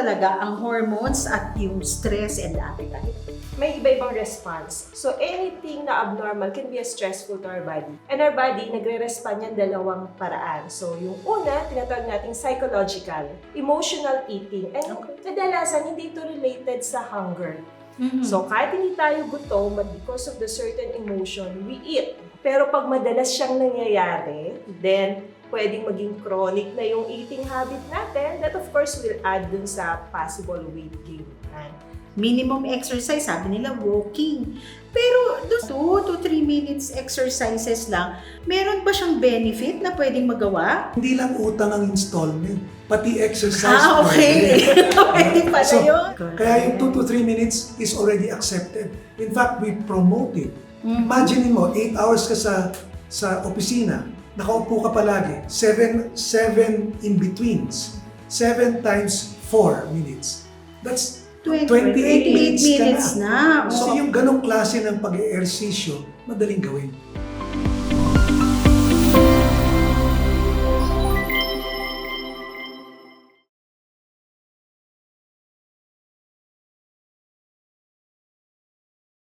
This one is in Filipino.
talaga ang hormones at yung stress and appetite. may iba-ibang response. So, anything na abnormal can be a stressful to our body. And our body, nagre-respond yan dalawang paraan. So, yung una, tinatawag nating psychological, emotional eating. And kadalasan, hindi ito related sa hunger. So, kahit hindi tayo gutom, but because of the certain emotion, we eat. Pero pag madalas siyang nangyayari, then pwedeng maging chronic na yung eating habit natin. That of course will add dun sa possible weight gain. Minimum exercise, sabi nila walking. Pero doon 2 to 3 minutes exercises lang, meron ba siyang benefit na pwedeng magawa? Hindi lang utang ang installment, pati exercise. Ah, okay. Pwede pala So, yun. Kaya yung 2 to 3 minutes is already accepted. In fact, we promote it. Mhm. Imagine mo, 8 hours ka sa sa opisina, nakaupo ka palagi, 7 7 in-betweens, 7 times 4 minutes. That's 20, 28 28 minutes minutes na. So Oo. yung ganong klase ng pag-eehersisyo, madaling gawin.